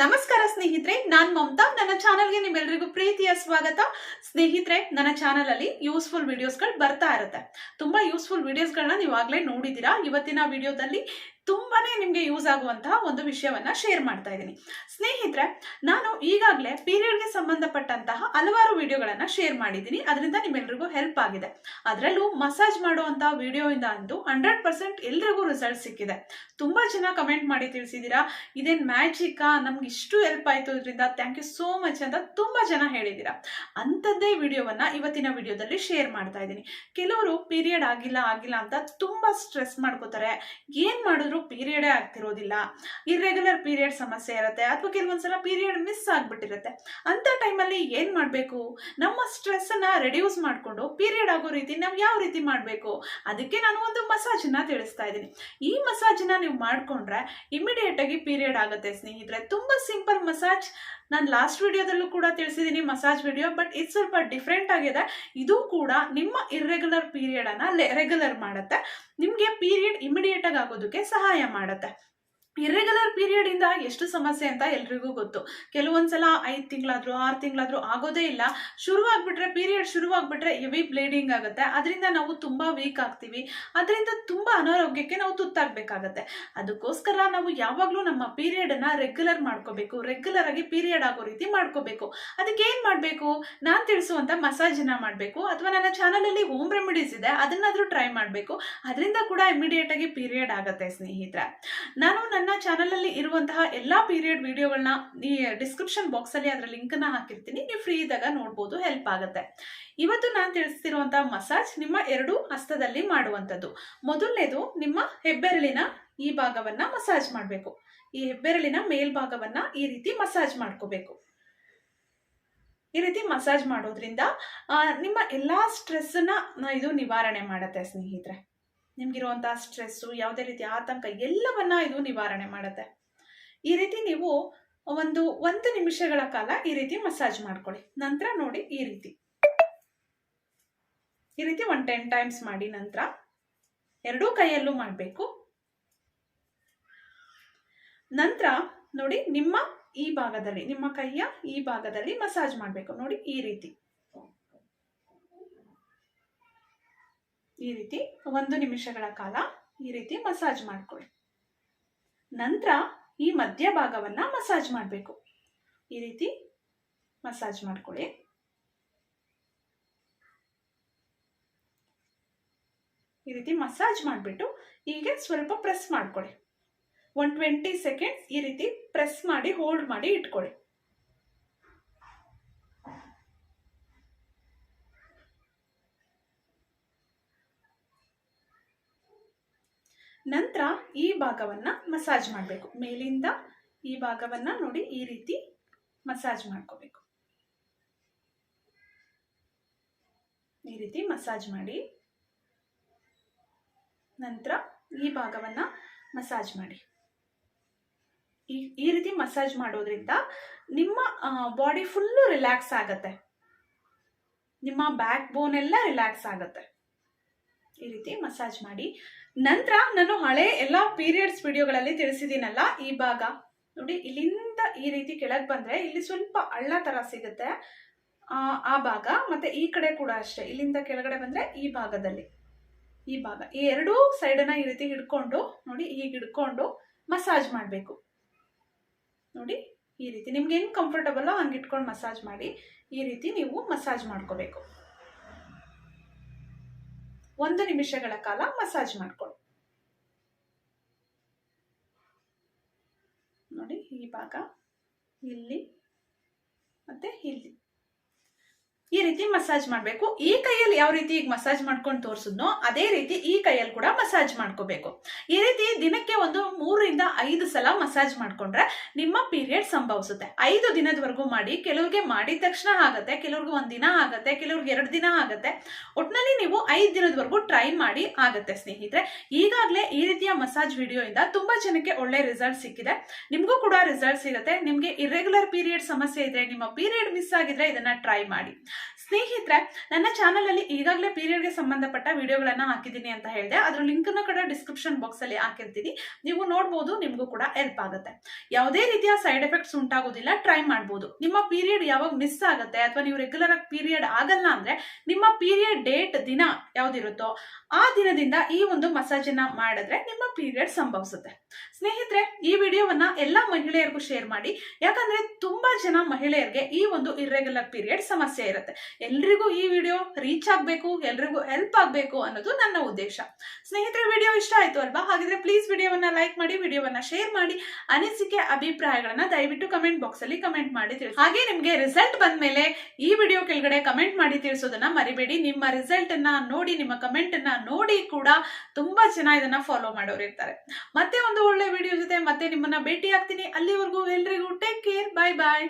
ನಮಸ್ಕಾರ ಸ್ನೇಹಿತರೆ, ನಾನ್ ಮಮತಾ. ನನ್ನ ಚಾನಲ್ಗೆ ನಿಮ್ಮೆಲ್ಲರಿಗೂ ಪ್ರೀತಿಯ ಸ್ವಾಗತ. ಸ್ನೇಹಿತರೆ, ನನ್ನ ಚಾನಲ್ ಅಲ್ಲಿ ಯೂಸ್ಫುಲ್ ವಿಡಿಯೋಸ್ಗಳು ಬರ್ತಾ ಇರುತ್ತೆ. ತುಂಬಾ ಯೂಸ್ಫುಲ್ ವಿಡಿಯೋಸ್ಗಳನ್ನ ನೀವು ಆಗ್ಲೇ ನೋಡಿದೀರಾ. ಇವತ್ತಿನ ವಿಡಿಯೋದಲ್ಲಿ ತುಂಬಾನೇ ನಿಮಗೆ ಯೂಸ್ ಆಗುವಂತಹ ಒಂದು ವಿಷಯವನ್ನ ಶೇರ್ ಮಾಡ್ತಾ ಇದ್ದೀನಿ. ಸ್ನೇಹಿತರೆ, ನಾನು ಈಗಾಗಲೇ ಪೀರಿಯಡ್ಗೆ ಸಂಬಂಧಪಟ್ಟಂತಹ ಹಲವಾರು ವಿಡಿಯೋಗಳನ್ನು ಶೇರ್ ಮಾಡಿದ್ದೀನಿ. ಅದರಿಂದ ನಿಮ್ಮೆಲ್ರಿಗೂ ಹೆಲ್ಪ್ ಆಗಿದೆ. ಅದರಲ್ಲೂ ಮಸಾಜ್ ಮಾಡುವಂತಹ ವಿಡಿಯೋಯಿಂದ ಅಂತೂ ಹಂಡ್ರೆಡ್ ಪರ್ಸೆಂಟ್ ಎಲ್ರಿಗೂ ರಿಸಲ್ಟ್ ಸಿಕ್ಕಿದೆ. ತುಂಬಾ ಜನ ಕಮೆಂಟ್ ಮಾಡಿ ತಿಳಿಸಿದ್ದೀರಾ ಇದೇನ್ ಮ್ಯಾಜಿಕಾ ನಮ್ಗೆ ಇಷ್ಟು ಹೆಲ್ಪ್ ಆಯ್ತು ಇದರಿಂದ. ಥ್ಯಾಂಕ್ ಯು ಸೋ ಮಚ್ ಅಂತ ತುಂಬಾ ಜನ ಹೇಳಿದ್ದೀರಾ ಅಂಥದ್ದೇ ವಿಡಿಯೋವನ್ನ ಇವತ್ತಿನ ವಿಡಿಯೋದಲ್ಲಿ ಶೇರ್ ಮಾಡ್ತಾ ಇದ್ದೀನಿ. ಕೆಲವರು ಪೀರಿಯಡ್ ಆಗಿಲ್ಲ ಆಗಿಲ್ಲ ಅಂತ ತುಂಬಾ ಸ್ಟ್ರೆಸ್ ಮಾಡ್ಕೋತಾರೆ. ಏನ್ ಮಾಡಿದ್ರು ಪೀರಿಯಡೇ ಆಗ್ತಿರೋದಿಲ್ಲ. ಇರ್ರೆಗ್ಯುಲರ್ ಪೀರಿಯಡ್ ಸಮಸ್ಯೆ ಇರುತ್ತೆ. ಅಥವಾ ಕೆಲವೊಂದ್ಸಲ ಪೀರಿಯಡ್ ಮಿಸ್ ಆಗ್ಬಿಟ್ಟಿರುತ್ತೆ. ಅಂತ ಟೈಮಲ್ಲಿ ಏನು ಮಾಡಬೇಕು? ನಮ್ಮ ಸ್ಟ್ರೆಸ್ ಅನ್ನ ರೆಡ್ಯೂಸ್ ಮಾಡಿಕೊಂಡು ಪೀರಿಯಡ್ ಆಗೋ ರೀತಿ ನಾವು ಯಾವ ರೀತಿ ಮಾಡಬೇಕು? ಅದಕ್ಕೆ ನಾನು ಒಂದು ಮಸಾಜನ್ನು ತಿಳಿಸ್ತಾ ಇದ್ದೀನಿ. ಈ ಮಸಾಜನ್ನು ನೀವು ಮಾಡ್ಕೊಂಡ್ರೆ ಇಮಿಡಿಯೇಟ್ ಆಗಿ ಪೀರಿಯಡ್ ಆಗುತ್ತೆ ಸ್ನೇಹಿತರೆ. ತುಂಬಾ ಸಿಂಪಲ್ ಮಸಾಜ್ ನಾನು ಲಾಸ್ಟ್ ವಿಡಿಯೋದಲ್ಲೂ ಕೂಡ ತಿಳಿಸಿದ್ದೀನಿ ಮಸಾಜ್ ವಿಡಿಯೋ ಬಟ್ ಇದು ಸ್ವಲ್ಪ ಡಿಫ್ರೆಂಟ್ ಆಗಿದೆ. ಇದು ಕೂಡ ನಿಮ್ಮ ಇರ್ರೆಗ್ಯುಲರ್ ಪೀರಿಯಡನ್ನು ರೆಗ್ಯುಲರ್ ಮಾಡುತ್ತೆ. ನಿಮಗೆ ಪೀರಿಯಡ್ ಇಮಿಡಿಯೇಟಾಗಿ ಆಗೋದಕ್ಕೆ ಸಹಾಯ ಮಾಡುತ್ತೆ. ಇರ್ರೆಗ್ಯುಲರ್ ಪೀರಿಯಡ್ ಇಂದ ಎಷ್ಟು ಸಮಸ್ಯೆ ಅಂತ ಎಲ್ರಿಗೂ ಗೊತ್ತು. ಕೆಲವೊಂದ್ಸಲ ಐದು ತಿಂಗಳಾದ್ರೂ, ಆರು ತಿಂಗಳಾದ್ರೂ ಆಗೋದೇ ಇಲ್ಲ. ಶುರುವಾಗ್ಬಿಟ್ರೆ ಪೀರಿಯಡ್ ಶುರುವಾಗ್ಬಿಟ್ರೆ ಹೆವಿ ಬ್ಲೀಡಿಂಗ್ ಆಗುತ್ತೆ. ಅದರಿಂದ ನಾವು ತುಂಬ ವೀಕ್ ಆಗ್ತೀವಿ. ಅದರಿಂದ ತುಂಬ ಅನಾರೋಗ್ಯಕ್ಕೆ ನಾವು ತುತ್ತಾಗಬೇಕಾಗತ್ತೆ. ಅದಕ್ಕೋಸ್ಕರ ನಾವು ಯಾವಾಗಲೂ ನಮ್ಮ ಪೀರಿಯಡ್ ಅನ್ನ ರೆಗ್ಯುಲರ್ ಮಾಡ್ಕೋಬೇಕು. ರೆಗ್ಯುಲರ್ ಆಗಿ ಪೀರಿಯಡ್ ಆಗೋ ರೀತಿ ಮಾಡ್ಕೋಬೇಕು. ಅದಕ್ಕೆ ಏನ್ ಮಾಡಬೇಕು? ನಾನು ತಿಳಿಸುವಂತ ಮಸಾಜನ್ನು ಮಾಡಬೇಕು. ಅಥವಾ ನನ್ನ ಚಾನಲ್ ಅಲ್ಲಿ ಹೋಮ್ ರೆಮಿಡೀಸ್ ಇದೆ. ಅದನ್ನಾದ್ರೂ ಟ್ರೈ ಮಾಡಬೇಕು. ಅದರಿಂದ ಕೂಡ ಇಮಿಡಿಯೇಟ್ ಆಗಿ ಪೀರಿಯಡ್ ಆಗುತ್ತೆ, ಸ್ನೇಹಿತರೆ. ನಾನು ನನ್ನ ಚಾನಲ್ ಅಲ್ಲಿ ಇರುವಂತಹ ಎಲ್ಲಾ ಪೀರಿಯಡ್ ವಿಡಿಯೋಗಳನ್ನ ಈ ಡಿಸ್ಕ್ರಿಪ್ಷನ್ ಬಾಕ್ಸ್ ಅಲ್ಲಿ ಅದರ ಲಿಂಕ್ನ ಹಾಕಿರ್ತೀನಿ. ನೀವು ಫ್ರೀ ಇದ್ದಾಗ ನೋಡ್ಬೋದು ಹೆಲ್ಪ್ ಆಗುತ್ತೆ. ಇವತ್ತು ನಾನು ತಿಳಿಸ್ತಿರುವಂತಹ ಮಸಾಜ್ ನಿಮ್ಮ ಎರಡು ಹಸ್ತದಲ್ಲಿ ಮಾಡುವಂಥದ್ದು. ಮೊದಲನೇದು ನಿಮ್ಮ ಹೆಬ್ಬೆರಳಿನ ಈ ಭಾಗವನ್ನ ಮಸಾಜ್ ಮಾಡಬೇಕು. ಈ ಹೆಬ್ಬೆರಳಿನ ಮೇಲ್ಭಾಗವನ್ನ ಈ ರೀತಿ ಮಸಾಜ್ ಮಾಡ್ಕೋಬೇಕು. ಈ ರೀತಿ ಮಸಾಜ್ ಮಾಡೋದ್ರಿಂದ ನಿಮ್ಮ ಎಲ್ಲಾ ಸ್ಟ್ರೆಸ್ನ ಇದು ನಿವಾರಣೆ ಮಾಡುತ್ತೆ ಸ್ನೇಹಿತರೆ. ನಿಮ್ಗಿರುವಂತಹ ಸ್ಟ್ರೆಸ್ಸು, ಯಾವುದೇ ರೀತಿ ಆತಂಕ, ಎಲ್ಲವನ್ನ ಇದು ನಿವಾರಣೆ ಮಾಡುತ್ತೆ. ಈ ರೀತಿ ನೀವು ಒಂದು ಒಂದು ನಿಮಿಷಗಳ ಕಾಲ ಈ ರೀತಿ ಮಸಾಜ್ ಮಾಡ್ಕೊಳ್ಳಿ. ನಂತರ ನೋಡಿ ಈ ರೀತಿ. ಈ ರೀತಿ ಒಂದು ಟೆನ್ ಟೈಮ್ಸ್ ಮಾಡಿ ನಂತರ ಎರಡೂ ಕೈಯಲ್ಲೂ ಮಾಡಬೇಕು. ನಂತರ ನೋಡಿ ನಿಮ್ಮ ಈ ಭಾಗದಲ್ಲಿ, ನಿಮ್ಮ ಕೈಯ ಈ ಭಾಗದಲ್ಲಿ ಮಸಾಜ್ ಮಾಡಬೇಕು. ನೋಡಿ ಈ ರೀತಿ. ಈ ರೀತಿ ಒಂದು ನಿಮಿಷಗಳ ಕಾಲ ಈ ರೀತಿ ಮಸಾಜ್ ಮಾಡ್ಕೊಳ್ಳಿ. ನಂತರ ಈ ಮಧ್ಯ ಭಾಗವನ್ನ ಮಸಾಜ್ ಮಾಡಬೇಕು. ಈ ರೀತಿ ಮಸಾಜ್ ಮಾಡ್ಕೊಳ್ಳಿ. ಈ ರೀತಿ ಮಸಾಜ್ ಮಾಡಿಬಿಟ್ಟು ಹೀಗೆ ಸ್ವಲ್ಪ ಪ್ರೆಸ್ ಮಾಡ್ಕೊಳ್ಳಿ. ಒನ್ ಟ್ವೆಂಟಿ ಸೆಕೆಂಡ್ಸ್ ಈ ರೀತಿ ಪ್ರೆಸ್ ಮಾಡಿ, ಹೋಲ್ಡ್ ಮಾಡಿ ಇಟ್ಕೊಳ್ಳಿ. ನಂತರ ಈ ಭಾಗವನ್ನು ಮಸಾಜ್ ಮಾಡಬೇಕು. ಮೇಲಿಂದ ಈ ಭಾಗವನ್ನು ನೋಡಿ ಈ ರೀತಿ ಮಸಾಜ್ ಮಾಡ್ಕೋಬೇಕು. ಈ ರೀತಿ ಮಸಾಜ್ ಮಾಡಿ. ನಂತರ ಈ ಭಾಗವನ್ನು ಮಸಾಜ್ ಮಾಡಿ. ಈ ಈ ರೀತಿ ಮಸಾಜ್ ಮಾಡೋದ್ರಿಂದ ನಿಮ್ಮ ಬಾಡಿ ಫುಲ್ಲು ರಿಲ್ಯಾಕ್ಸ್ ಆಗುತ್ತೆ. ನಿಮ್ಮ ಬ್ಯಾಕ್ ಬೋನ್ ಎಲ್ಲ ರಿಲ್ಯಾಕ್ಸ್ ಆಗತ್ತೆ. ಈ ರೀತಿ ಮಸಾಜ್ ಮಾಡಿ. ನಂತರ ನಾನು ಹಳೆ ಎಲ್ಲ ಪೀರಿಯಡ್ಸ್ ವಿಡಿಯೋಗಳಲ್ಲಿ ತಿಳಿಸಿದ್ದೀನಲ್ಲ, ಈ ಭಾಗ. ನೋಡಿ, ಇಲ್ಲಿಂದ ಈ ರೀತಿ ಕೆಳಗೆ ಬಂದರೆ ಇಲ್ಲಿ ಸ್ವಲ್ಪ ಹಳ್ಳ ಥರ ಸಿಗುತ್ತೆ, ಆ ಭಾಗ, ಮತ್ತು ಈ ಕಡೆ ಕೂಡ ಅಷ್ಟೇ. ಇಲ್ಲಿಂದ ಕೆಳಗಡೆ ಬಂದರೆ ಈ ಭಾಗದಲ್ಲಿ. ಈ ಭಾಗ. ಈ ಎರಡೂ ಸೈಡನ್ನು ಈ ರೀತಿ ಹಿಡ್ಕೊಂಡು, ನೋಡಿ, ಹೀಗೆ ಹಿಡ್ಕೊಂಡು ಮಸಾಜ್ ಮಾಡಬೇಕು. ನೋಡಿ, ಈ ರೀತಿ. ನಿಮ್ಗೆ ಹೆಂಗೆ ಕಂಫರ್ಟಬಲ್ ಹಂಗೆ ಇಟ್ಕೊಂಡು ಮಸಾಜ್ ಮಾಡಿ, ಈ ರೀತಿ ನೀವು ಮಸಾಜ್ ಮಾಡ್ಕೋಬೇಕು. ಒಂದು ನಿಮಿಷಗಳ ಕಾಲ ಮಸಾಜ್ ಮಾಡ್ಕೊಳ್ಳಿ. ನೋಡಿ ಈ ಭಾಗ ಇಲ್ಲಿ ಮತ್ತೆ ಇಲ್ಲಿ. ಈ ರೀತಿ ಮಸಾಜ್ ಮಾಡಬೇಕು. ಈ ಕೈಯಲ್ಲಿ ಯಾವ ರೀತಿ ಈಗ ಮಸಾಜ್ ಮಾಡ್ಕೊಂಡು ತೋರಿಸಿದ್ನೋ ಅದೇ ರೀತಿ ಈ ಕೈಯಲ್ಲಿ ಕೂಡ ಮಸಾಜ್ ಮಾಡ್ಕೋಬೇಕು. ಈ ರೀತಿ ದಿನಕ್ಕೆ ಒಂದು ಮೂರರಿಂದ ಐದು ಸಲ ಮಸಾಜ್ ಮಾಡ್ಕೊಂಡ್ರೆ ನಿಮ್ಮ ಪೀರಿಯಡ್ ಸಂಭವಿಸುತ್ತೆ. ಐದು ದಿನದವರೆಗೂ ಮಾಡಿ, ಕೆಲವ್ರಿಗೆ ಮಾಡಿದ ತಕ್ಷಣ ಆಗುತ್ತೆ, ಕೆಲವ್ರಿಗೆ ಒಂದು ದಿನ ಆಗುತ್ತೆ, ಕೆಲವ್ರಿಗೆ ಎರಡು ದಿನ ಆಗುತ್ತೆ. ಒಟ್ನಲ್ಲಿ ನೀವು ಐದು ದಿನದವರೆಗೂ ಟ್ರೈ ಮಾಡಿ ಆಗುತ್ತೆ ಸ್ನೇಹಿತರೆ. ಈಗಾಗಲೇ ಈ ರೀತಿಯ ಮಸಾಜ್ ವಿಡಿಯೋ ತುಂಬ ತುಂಬಾ ಜನಕ್ಕೆ ಒಳ್ಳೆ ರಿಸಲ್ಟ್ ಸಿಕ್ಕಿದೆ. ನಿಮಗೂ ಕೂಡ ರಿಸಲ್ಟ್ ಸಿಗುತ್ತೆ. ನಿಮಗೆ ಇರೆಗ್ಯುಲರ್ ಪೀರಿಯಡ್ ಸಮಸ್ಯೆ ಇದ್ರೆ, ನಿಮ್ಮ ಪೀರಿಯಡ್ ಮಿಸ್ ಆಗಿದ್ರೆ ಇದನ್ನ ಟ್ರೈ ಮಾಡಿ. ಸ್ನೇಹಿತರೆ, ನನ್ನ ಚಾನಲ್ ಅಲ್ಲಿ ಈಗಾಗಲೇ ಪೀರಿಯಡ್ಗೆ ಸಂಬಂಧಪಟ್ಟ ವಿಡಿಯೋಗಳನ್ನ ಹಾಕಿದ್ದೀನಿ ಅಂತ ಹೇಳಿದೆ. ಅದ್ರ ಲಿಂಕ್ ಕೂಡ ಡಿಸ್ಕ್ರಿಪ್ಷನ್ ಬಾಕ್ಸ್ ಅಲ್ಲಿ ಹಾಕಿರ್ತೀನಿ. ನೀವು ನೋಡ್ಬೋದು, ನಿಮಗೂ ಕೂಡ ಹೆಲ್ಪ್ ಆಗುತ್ತೆ. ಯಾವುದೇ ರೀತಿಯ ಸೈಡ್ ಎಫೆಕ್ಟ್ಸ್ ಉಂಟಾಗೋದಿಲ್ಲ ಟ್ರೈ ಮಾಡ್ಬೋದು. ನಿಮ್ಮ ಪೀರಿಯಡ್ ಯಾವಾಗ ಮಿಸ್ ಆಗುತ್ತೆ, ಅಥವಾ ನೀವು ರೆಗ್ಯುಲರ್ ಆಗಿ ಪೀರಿಯಡ್ ಆಗಲ್ಲ ಅಂದ್ರೆ, ನಿಮ್ಮ ಪೀರಿಯಡ್ ಡೇಟ್ ದಿನ ಯಾವ್ದಿರುತ್ತೋ, ಆ ದಿನದಿಂದ ಈ ಒಂದು ಮಸಾಜ್ ಅನ್ನ ಮಾಡಿದ್ರೆ ನಿಮ್ಮ ಪೀರಿಯಡ್ ಸಂಭವಿಸುತ್ತೆ. ಸ್ನೇಹಿತರೆ, ಈ ವಿಡಿಯೋವನ್ನ ಎಲ್ಲಾ ಮಹಿಳೆಯರಿಗೂ ಶೇರ್ ಮಾಡಿ. ಯಾಕಂದ್ರೆ ತುಂಬಾ ಜನ ಮಹಿಳೆಯರಿಗೆ ಈ ಒಂದು ಇರ್ರೆಗ್ಯುಲರ್ ಪೀರಿಯಡ್ ಸಮಸ್ಯೆ ಇರುತ್ತೆ. ಎಲ್ರಿಗೂ ಈ ವಿಡಿಯೋ ರೀಚ್ ಆಗಬೇಕು, ಎಲ್ರಿಗೂ ಹೆಲ್ಪ್ ಆಗಬೇಕು ಅನ್ನೋದು ನನ್ನ ಉದ್ದೇಶ. ಸ್ನೇಹಿತರೆ, ವಿಡಿಯೋ ಇಷ್ಟ ಆಯಿತು ಅಲ್ವಾ? ಹಾಗಿದ್ರೆ ಪ್ಲೀಸ್ ವಿಡಿಯೋವನ್ನು ಲೈಕ್ ಮಾಡಿ, ವಿಡಿಯೋವನ್ನು ಶೇರ್ ಮಾಡಿ, ಅನಿಸಿಕೆ, ಅಭಿಪ್ರಾಯಗಳನ್ನ ದಯವಿಟ್ಟು ಕಮೆಂಟ್ ಬಾಕ್ಸ್ ಅಲ್ಲಿ ಕಮೆಂಟ್ ಮಾಡಿ ತಿಳಿಸಿ. ಹಾಗೆ ನಿಮಗೆ ರಿಸಲ್ಟ್ ಬಂದ್ಮೇಲೆ ಈ ವಿಡಿಯೋ ಕೆಳಗಡೆ ಕಮೆಂಟ್ ಮಾಡಿ ತಿಳಿಸೋದನ್ನ ಮರಿಬೇಡಿ. ನಿಮ್ಮ ರಿಸಲ್ಟ್ ಅನ್ನ ನೋಡಿ, ನಿಮ್ಮ ಕಮೆಂಟನ್ನು ನೋಡಿ ಕೂಡ ತುಂಬಾ ಜನ ಇದನ್ನ ಫಾಲೋ ಮಾಡೋರು ಇರ್ತಾರೆ. ಮತ್ತೆ ಒಂದು ಒಳ್ಳೆ ವಿಡಿಯೋ ಜೊತೆ ಮತ್ತೆ ನಿಮ್ಮನ್ನ ಭೇಟಿ ಆಗ್ತೀನಿ ಅಲ್ಲಿವರೆಗೂ ಎಲ್ರಿಗೂ ಟೇಕ್ ಕೇರ್ ಬಾಯ್ ಬಾಯ್